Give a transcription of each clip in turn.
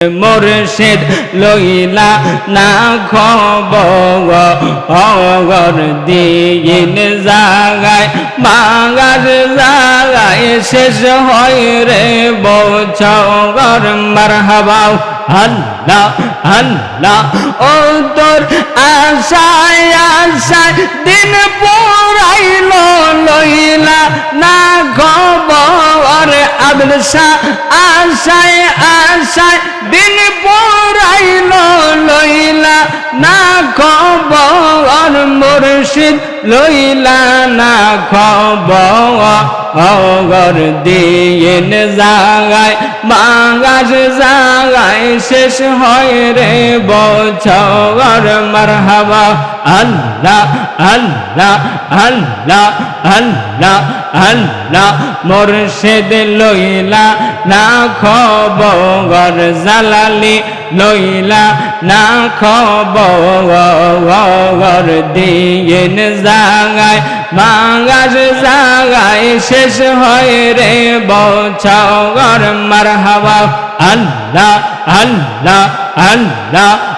মুর্শিদ লইলা না খবর দিন জাগায় মাগার জাগায় শেষ হয় রে বছর। মারহাবাও আল্লাহ আল্লাহ ও তোর আশায় আশায় দিন পড়াইল লইলা। না খবর আবল শাহ আশায় আশায় দিন পড়াইল লইলা। না মুর্শিদ লইলা না খবর দিন জাগায় বাঙাস জাগায় শেষ হয় রে বছর মারহাবা। আল্লাহ আল্লাহ আল্লাহ আল্লাহ আল্লাহ। মুর্শিদ লইলা না খবর, জালালি লইলা না খবর। দিন জাগায় মাঙ্গাস জাগায়, শেষ হয় রে বছর। মারহাবা, আল্লাহ আল্লাহ আল্লাহ।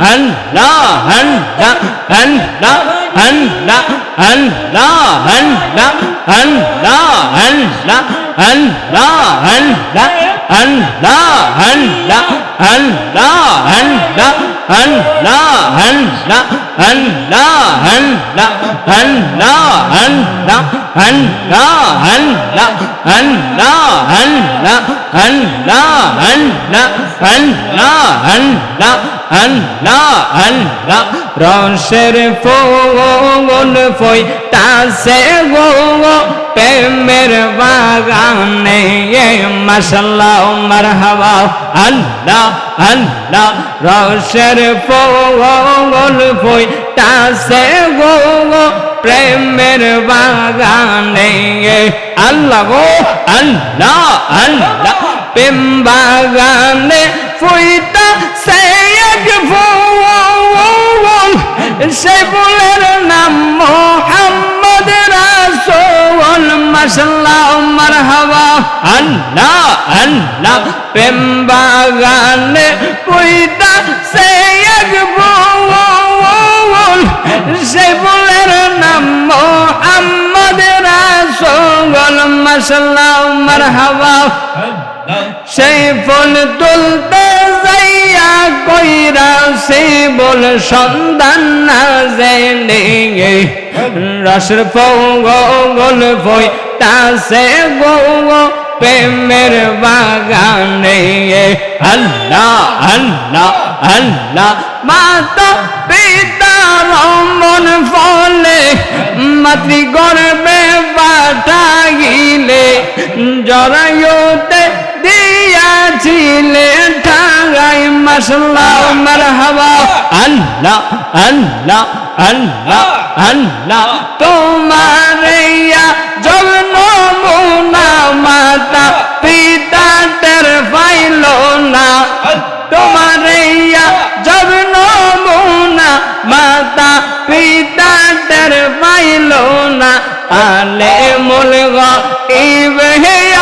আল্লাহ আল্লাহ আল্লাহ আল্লাহ আল্লাহ আল্লাহ আল্লাহ আল্লাহ আল্লাহ আল্লাহ আল্লাহ আল্লাহ আল্লাহ আল্লাহ আল্লাহ আল্লাহ আল্লাহ আল্লাহ আল্লাহ আল্লাহ আল্লাহ আল্লাহ আল্লাহ আল্লাহ আল্লাহ আল্লাহ আল্লাহ আল্লাহ আল্লাহ আল্লাহ রসের ফুল ফই তাসে গো প্রেমের বাগানে মশাল্লাহ মারহাবা আল্লাহ আল্লাহ রসের ফুল ফই তাসে গো প্রেমের বাগানে। আল্লাহ গো, আল্লাহ আল্লাহ প্রেম বাগানে ফুইতা সে এক ফুল। সে ফুলের নাম মোহাম্মদ রাসূল। মাশাআল্লাহ, মারহাবা। আল্লাহ আল্লাহ প্রেম বাগানে ফুইতা সে এক ফুল সে ফুলের নাম মোহাম্মদ রাসূল মাশাআল্লাহ মারহাবা। সেই ফুল তুলতে যাইয়া কইরা সেই বল সন্ধান না জেনে রসের ফল ফই তাসে গো প্রেমের বাগানে আল্লাহ আল্লাহ আল্লাহ মাতা পিতা রমন ফলে মাতৃ গর্বে পাঠাইলে জরায়ুতে দিয়াছিলে ঠাঙ্গাই মশলা মারহাবা আল্লাহ আল্লাহ আল্লাহ আল্লাহ তোমার জন্ম তোমার জন্ম মুনা মাতা পিতা টের পাইল না আলে মুলগ, ইবে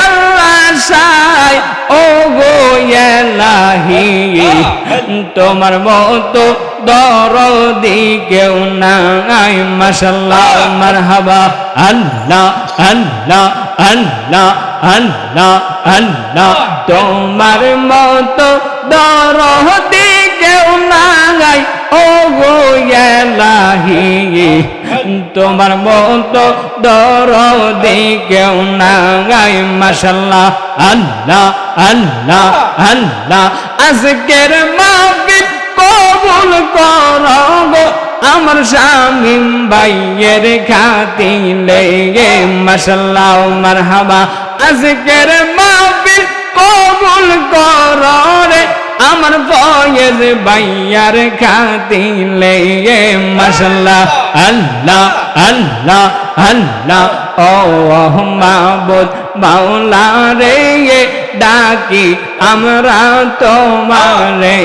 আল্লাহ সাই ও গো এলাহি, তোমার মতো দরদি কেউ নাই, মাশাল্লাহ, মারহাবা, আল্লাহ আল্লাহ আল্লাহ। আল্লাহ আল্লাহ, তোমার মতো দরদি কেউ নাই। ও গো এলাহি, তোমার মতো দরদি কেউ নাই। মাশাল্লাহ আল্লাহ আল্লাহ আল্লাহ, আজকের মাহফিল কবুল করো আমার স্বামী ভাইয়ের খাতিলে মাশাল্লাহ মারহাবা। আজকের মাহফিল কবুল কর আমার ফয়েজ বাইয়ার খাতিলে মশলা আল্লাহ আল্লাহ আল্লাহ, ও মাবুদ মাওলা রে ডাকি আমরা তোমারে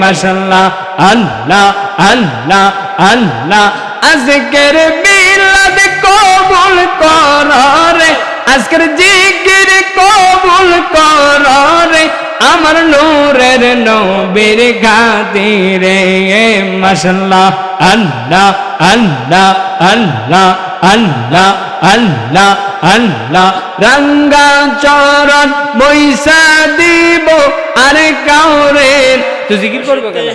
মশলা আল্লাহ আল্লাহ আল্লাহ, আজকের বিলাদ কবুল কর আজকের জিকির কবুল কর রে আমার নূরের নবীর খাতিরে মশলা আল্লাহ আল্লাহ আল্লাহ আল্লাহ আল্লাহ আল্লাহ। রঙ্গা চরণ বৈশা দিব আরে কাউরে। তুই জিকির করবে কেন?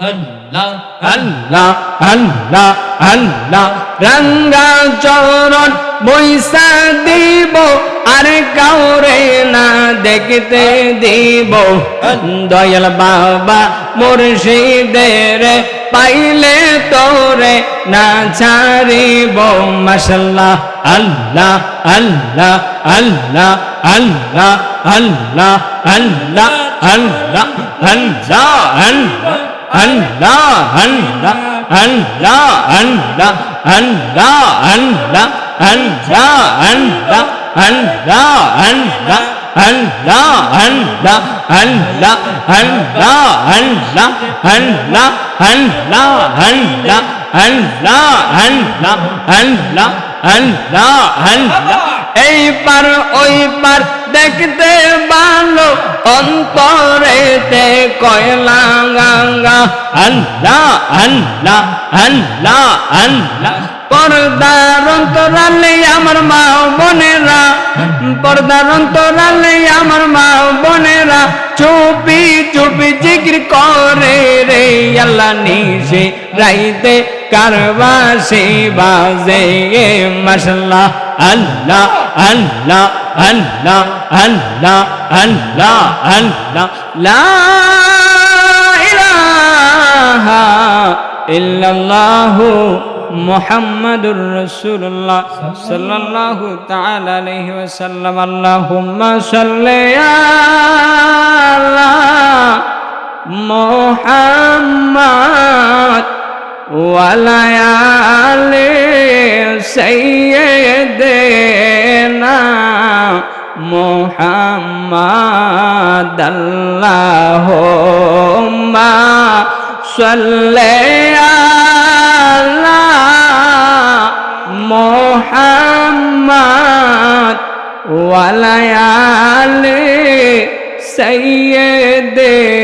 আল্লাহ। আল্লাহ আল্লাহ আল্লাহ। রঙ্গা চরণ বৈশা দিব আর কাউরে না দেখতে দিব দয়াল বাবা মুর্শিদের পাইলে তোরে না ছাড়িব মশাল্লাহ আল্লাহ আল্লাহ আল্লাহ আল্লাহ আল্লাহ আল্লাহ আল্লাহ আল্লাহ আল্লাহ Allah, Allah, Allah, Allah, Allah, Allah, Allah, Allah, Allah, Allah, Allah, Allah, Allah, Allah, Allah, Allah, Allah, Allah, Allah, Allah, Allah, Allah, Allah, এই পার ওই পার দেখতে ভালো অন্তরেতে কয়লা গঙ্গা আল্লাহ আল্লাহ আল্লাহ আল্লাহ পর্দার অন্তরালে আমার মা বোনেরা পর্দার অন্তরালে আমার মা বোনেরা চুপি চুপি জিকির করে রে আল্লাহ নিশে রাইতে কারবাসে বাজে মশলা আল্লাহ আল্লাহ আল্লাহ আল্লাহ আল্লাহ আল্লাহ। লা ইল্লাল্লাহু মুহাম্মাদুর রাসূলুল্লাহ সাল্লাল্লাহু তাআলা আলাইহি ওয়াসাল্লাম। আল্লাহুম্মা সাল্লি আলা মুহাম্মাদ ওয়ালা আলি সাইয়্যিদিনা মুহাম্মাদ। আল্লাহুম্মা صلي على محمد وعلى آل سيدنا